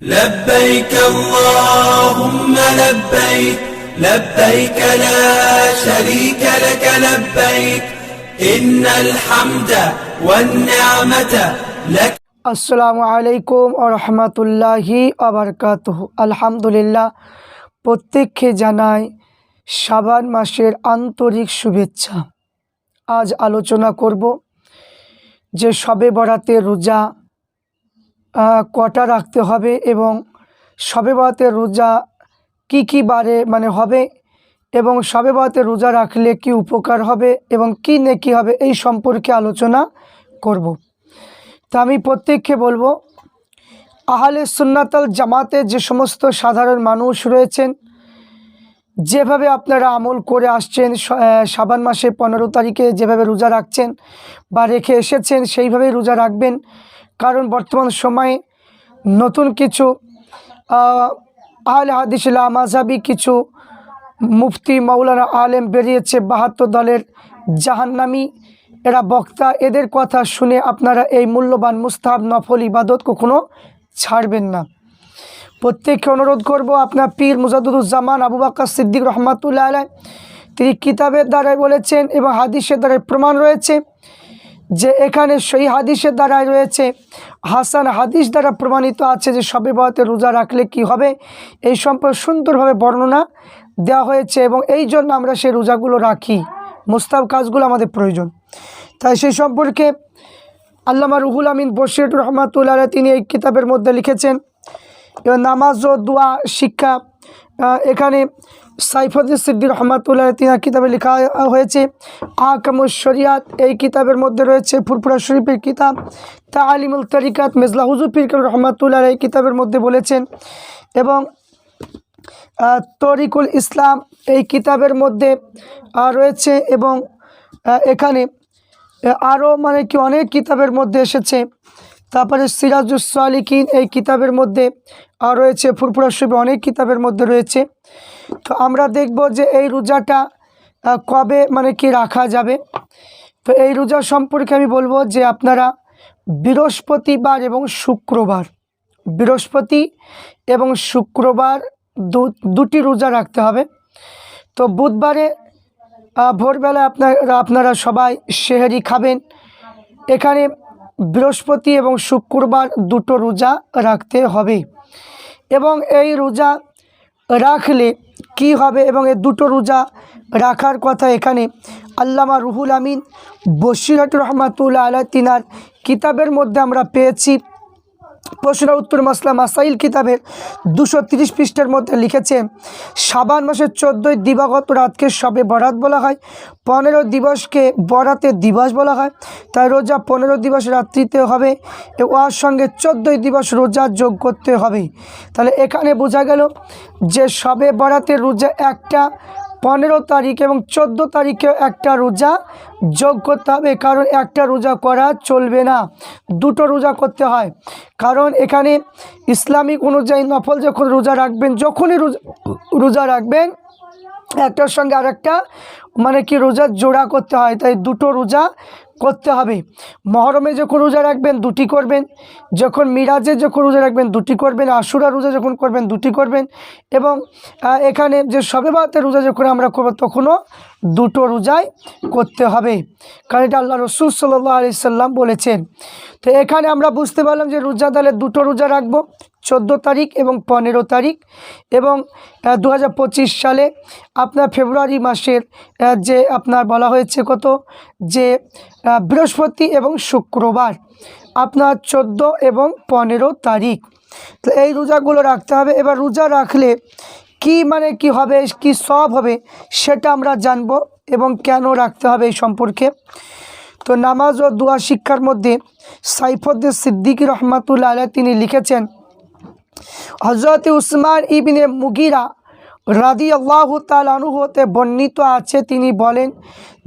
لبيك اللهم لبيك لبيك لا شريك لك لبيك إن الحمد والنعمة لك আসসালামু আলাইকুম ও রহমতুল্লাহি আবরকাতহ আলহামদুলিল্লাহ প্রত্যেককে জানাই শাবান মাসের আন্তরিক শুভেচ্ছা আজ আলোচনা করব যে সবে বরাতে রোজা আহ, কটা রাখতে হবে এবং সবে বরাতে রোজা কি কি বারে মানে হবে এবং সবে বরাতে রোজা রাখলে কি উপকার হবে এবং কি নেকি হবে এই সম্পর্কে আলোচনা করব। তা আমি প্রত্যেককে বলব, আহলে সুন্নাতাল জামাতে যে সমস্ত সাধারণ মানুষ রয়েছেন, যেভাবে আপনারা আমল করে আসছেন সাবান মাসে পনেরো তারিখে যেভাবে রোজা রাখছেন বা রেখে এসেছেন, সেইভাবেই রোজা রাখবেন। কারণ বর্তমান সময়ে নতুন কিছু আহ, আহলে হাদিসুল্লাহ মাঝাবি কিছু মুফতি মৌলানা আলেম বেরিয়েছে বাহাত্তর দলের জাহান্নামি। এরা বক্তা এদের কথা শুনে আপনারা এই মূল্যবান মুস্তাহাব নফল ইবাদত কখনো ছাড়বেন না। প্রত্যেককে অনুরোধ করব আপনার পীর মুজাদুজ্জামান আবু বাক্কা সিদ্দিক রহমাতুল্লাহ আলাই তিনি কিতাবের দ্বারাই বলেছেন এবং হাদিসের দ্বারাই প্রমাণ রয়েছে। যে এখানে সেই হাদিসের দ্বারাই রয়েছে। হাসান হাদিস দ্বারা প্রমাণিত আছে যে সবে বরাতে রোজা রাখলে কি হবে? এই সম্পর্কে সুন্দরভাবে বর্ণনা দেওয়া হয়েছে এবং এই জন্য আমরা সেই রোজাগুলো রাখি। মুস্তাব কাজগুলো আমাদের প্রয়োজন। তাই সেই সম্পর্কে আল্লামা রুহুল আমিন বশির রহমাতুল্লাহ তিনি এই কিতাবের মধ্যে লিখেছেন নামাজ ও দোয়া শিক্ষা এখানে সাইফুদ্দিন সিদ্দির রহমাতুল্লাহ তিনার কিতাবে লেখা হয়েছে আকামুল শরিয়াত, এই কিতাবের মধ্যে রয়েছে ফুরফুরা শরীফের কিতাব তা আলিমুল তরিকাত, মেজলা হুজুর পীর রহমাতুল্লাহ এই কিতাবের মধ্যে বলেছেন এবং তরিকুল ইসলাম এই কিতাবের মধ্যে রয়েছে এবং এখানে আরও মানে কি অনেক কিতাবের মধ্যে এসেছে। তারপরে সিরাজুস সালিকিন এই কিতাবের মধ্যে আর রয়েছে ফুরফুরা শরীফে অনেক কিতাবের মধ্যে রয়েছে। তো আমরা দেখব যে এই রোজাটা কবে মানে কি রাখা যাবে। তো এই রোজা সম্পর্কে আমি বলব যে আপনারা বৃহস্পতিবার এবং শুক্রবার বৃহস্পতি এবং শুক্রবার দুটি রোজা রাখতে হবে। তো বুধবারে আহ, ভোরবেলায় আপনারা আপনারা সবাই সেহেরি খাবেন। এখানে বৃহস্পতি এবং শুক্রবার দুটো রোজা রাখতে হবে। এবং এই রোজা রাখলে কি হবে এবং এই দুটো রোজা রাখার কথা এখানে আল্লামা রুহুল আমিন বসিরত রহমাতুল্লা আল্লাহ তিনার কিতাবের মধ্যে আমরা পেয়েছি। প্রশ্ন উত্তর মাসলা মাসাইল কিতাবের দুশো তিরিশ পৃষ্ঠার মধ্যে লিখেছে, সাবান মাসের চোদ্দোই দিবাগত রাতকে সবে বরাত বলা হয়, পনেরো দিবসকে বরাতের দিবস বলা হয়, তাই রোজা পনেরো দিবস রাত্রিতে হবে ওর সঙ্গে চোদ্দোই দিবস রোজা যোগ করতে হবে। তাহলে এখানে বোঝা গেল যে সবে বরাতের রোজা একটা পনেরো তারিখ এবং চোদ্দ তারিখে একটা রোজা যোগ করতে হবে কারণ একটা রোজা করা চলবে না। দুটো রোজা করতে হয়। কারণ এখানে ইসলামিক অনুযায়ী নফল যখন রোজা রাখবেন, যখনই রোজা রোজা রাখবেন, একটার সঙ্গে আরেকটা মানে কি রোজা জোড়া করতে হয়। তাই দুটো রোজা করতে হবে। মহরমে যখন রোজা রাখবেন, দুটি করবেন। যখন মিরাজে যখন রোজা রাখবেন, দুটি করবেন। আশুরা রোজা যখন করবেন, দুটি করবেন। এবং এখানে যে সবে বাতে রোজা যখন আমরা করব, তখনও দুটো রোজাই করতে হবে। কারণ এটা আল্লাহ রসুল সাল্লাহ আলি সাল্লাম বলেছেন। তো এখানে আমরা বুঝতে পারলাম যে রোজা তাহলে দুটো রোজা রাখব, চোদ্দ তারিখ এবং পনেরো তারিখ। এবং দু হাজার পঁচিশ সালে আপনার ফেব্রুয়ারি মাসের যে আপনার বলা হয়েছে কত? যে বৃহস্পতি এবং শুক্রবার, আপনার চোদ্দ এবং পনেরো তারিখ। তো এই রোজাগুলো রাখতে হবে। এবার রোজা রাখলে কি মানে কি হবে, কি সব হবে, সেটা আমরা জানব এবং কেন রাখতে হবে এই সম্পর্কে। তো নামাজ ও দোয়া শিক্ষার মধ্যে সাইফুদ্দিন সিদ্দিকী রহমাতুল্লাহ আলাইহ তিনি লিখেছেন হজরত উসমান ইবনে মুগিরা রাদি আল্লাহ তালানু হতে বর্ণিত আছে। তিনি বলেন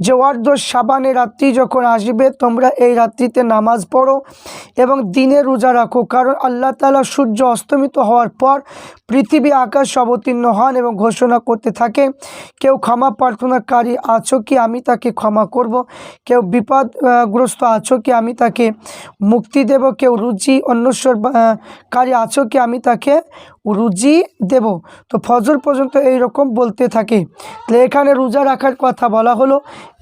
যে অর্ধ সাবানে রাত্রি যখন আসবে, তোমরা এই রাত্রিতে নামাজ পড়ো এবং দিনে রোজা রাখো। কারণ আল্লাহ তালা সূর্য অস্তমিত হওয়ার পর পৃথিবী আকাশ অবতীর্ণ হন এবং ঘোষণা করতে থাকে, কেউ ক্ষমা প্রার্থনাকারী আছো কি? আমি তাকে ক্ষমা করব। কেউ বিপদগ্রস্ত আছো কি? আমি তাকে মুক্তি দেব। কেউ রুচি অন্বেষণ কারী আছো কি? আমি তাকে রুজি দেব। তো ফজর পর্যন্ত এই রকম বলতে থাকে। তাহলে এখানে রোজা রাখার কথা বলা হলো।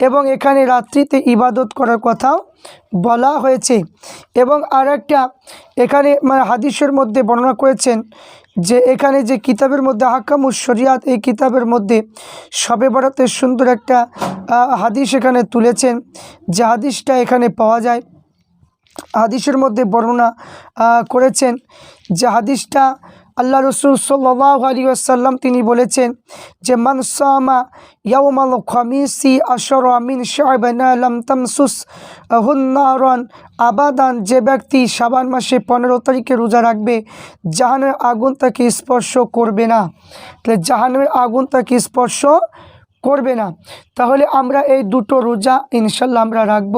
এবং এখানে রাত্রিতে ইবাদত করার কথাও বলা হয়েছে। এবং আর একটা এখানে মানে হাদিসের মধ্যে বর্ণনা করেছেন যে এখানে যে কিতাবের মধ্যে হাকামুস শরিয়াত, এই কিতাবের মধ্যে সবে বরাতে সুন্দর একটা হাদিস এখানে তুলেছেন যে হাদিসটা এখানে পাওয়া যায়। হাদিসের মধ্যে বর্ণনা করেছেন যে হাদিসটা আল্লাহ রসুল সাল্লাহ আসাল্লাম তিনি বলেছেন যে আবাদান, যে ব্যক্তি সাবান মাসে পনেরো তারিখে রোজা রাখবে, জাহানের আগুন তাকে স্পর্শ করবে না। তাহলে জাহানের আগুন তাকে স্পর্শ করবে না। তাহলে আমরা এই দুটো রোজা ইনশাল্লাহ আমরা রাখব।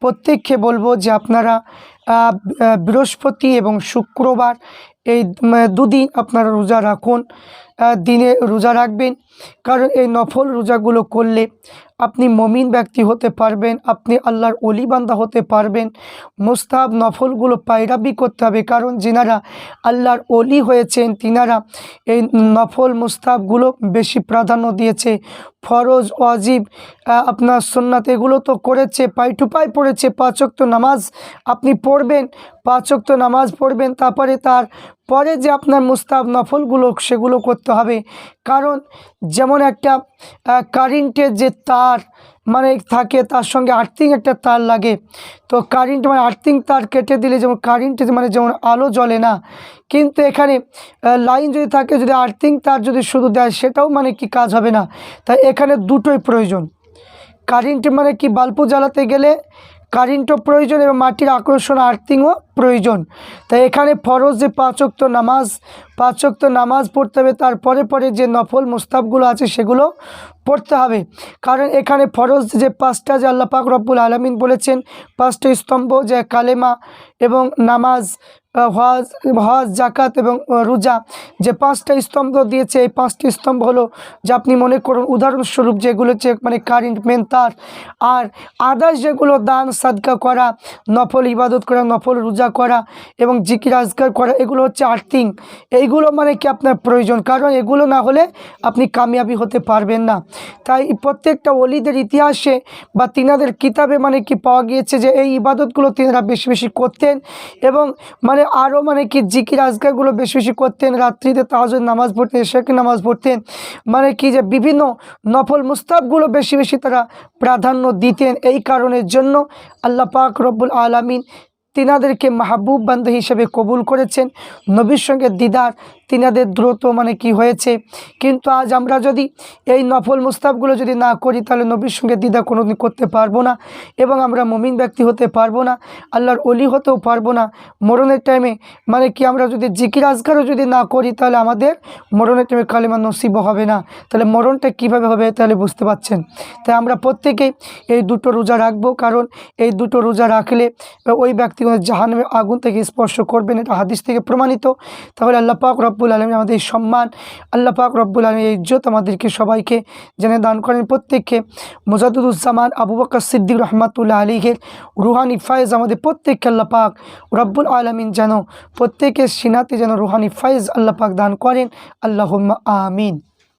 প্রত্যেককে বলব যে, আপনারা বৃহস্পতি এবং শুক্রবার এই দুদিন আপনারা রোজা রাখুন দিনে রোজা রাখবেন। কারণ এই নফল রোজাগুলো করলে আপনি মমিন ব্যক্তি হতে পারবেন, আপনি আল্লাহর অলি বান্দা হতে পারবেন। মুস্তাব নফলগুলো পায়রাবি করতে হবে, কারণ যিনারা আল্লাহর অলি হয়েছেন, তিনারা এই নফল মুস্তাবগুলো বেশি প্রাধান্য দিয়েছে। ফরজ অজিব আপনার সুন্নাত এগুলো তো করেছে, পাই টু পাই পড়েছে পাঁচক্ত নামাজ আপনি পড়বেন পাঁচক্ত নামাজ পড়বেন, তারপরে তার পরে যে আপনার মুস্তাব নফলগুলো সেগুলো করতে হবে। কারণ যেমন একটা কারেন্টের যে তার মানে থাকে তার সঙ্গে আর্থিং একটা তার লাগে। তো কারেন্ট মানে আর্থিং তার কেটে দিলে যেমন কারেন্টে মানে যেমন আলো জ্বলে না। কিন্তু এখানে লাইন যদি থাকে, যদি আর্থিং তার যদি শুধু দেয়, সেটাও মানে কি কাজ হবে না। তাই এখানে দুটোই প্রয়োজন। কারেন্ট মানে কি বাল্বু জ্বালাতে গেলে কারেন্টও প্রয়োজন এবং মাটির আকর্ষণ আর্থিংও প্রয়োজন। তাই এখানে ফরজ যে পাঁচক্ত নামাজ পাঁচক্ত নামাজ পড়তে হবে তারপরে পরে যে নফল মুস্তাবগুলো আছে সেগুলো পড়তে হবে। কারণ এখানে ফরজ যে পাঁচটা যে আল্লাহ পাক রব্বুল আলমিন বলেছেন, পাঁচটা স্তম্ভ যে কালেমা এবং নামাজ হজ হজ জাকাত এবং রোজা, যে পাঁচটা স্তম্ভ দিয়েছে, এই পাঁচটি স্তম্ভ হলো যে আপনি মনে করুন, উদাহরণস্বরূপ যেগুলো হচ্ছে মানে কারেন্ট মেন তার আর আদার্স যেগুলো দান, সাদকা করা, নফল ইবাদত করা, নফল রোজা করা এবং জিকির আজগার করা, এগুলো হচ্ছে আর্থিং এইগুলো মানে কি আপনার প্রয়োজন? কারণ এগুলো না হলে আপনি কামিয়াবি হতে পারবেন না। তাই প্রত্যেকটা অলিদের ইতিহাসে বা তিনাদের কিতাবে মানে কি পাওয়া গিয়েছে যে এই ইবাদতগুলো তিনারা বেশি বেশি করতেন এবং মানে আরও মানে কি জিকির আজগারগুলো বেশি বেশি করতেন। রাত্রিতে তাহাজুদ নামাজ পড়তেন শেখ নামাজ পড়তেন। মানে কি যে বিভিন্ন নফল মুস্তাবগুলো বেশি বেশি তারা প্রাধান্য দিতেন। এই কারণের জন্য আল্লাহ পাক রব্বুল আলামিন তিনাদেরকে মাহবুব বান্ধব হিসেবে কবুল করেছেন। নবীর সঙ্গে দিদার তিনাদের দ্রুত মানে কি হয়েছে? কিন্তু আজ আমরা যদি এই নফল মুস্তাবগুলো যদি না করি, তাহলে নবীর সঙ্গে দিদা কোনোদিন করতে পারব না এবং আমরা মমিন ব্যক্তি হতে পারব না, আল্লাহর অলি হতেও পারব না। মরণের টাইমে মানে কি আমরা যদি জিকির আজগারও যদি না করি, তাহলে আমাদের মরণের টাইমে কালিমা নসিব হবে না। তাহলে মরণটা কীভাবে হবে তাহলে বুঝতে পাচ্ছেন তাই আমরা প্রত্যেকেই এই দুটো রোজা রাখব, কারণ এই দুটো রোজা রাখলে ওই ব্যক্তি জাহান্নামের আগুন থেকে স্পর্শ করবেন, এটা হাদিস থেকে প্রমাণিত। তাহলে আল্লাহ পাক রব্বুল আলমী আমাদের এই সম্মান, আল্লাহ পাক রব্বুল আলমী এই ইজ্জত আমাদেরকে সবাইকে জেনে দান করেন। প্রত্যেককে মোজাদুজ্জামান আবু বকর সিদ্দিক রহমাতুল্লাহ আলীহের রুহানি ফায়েজ আমাদের প্রত্যেককে আল্লাহ পাক রব্বুল আলমিন যেন, প্রত্যেকের সিনাতে যেন রুহানি ফায়েজ আল্লাহ পাক দান করেন। আল্লাহ আমিন।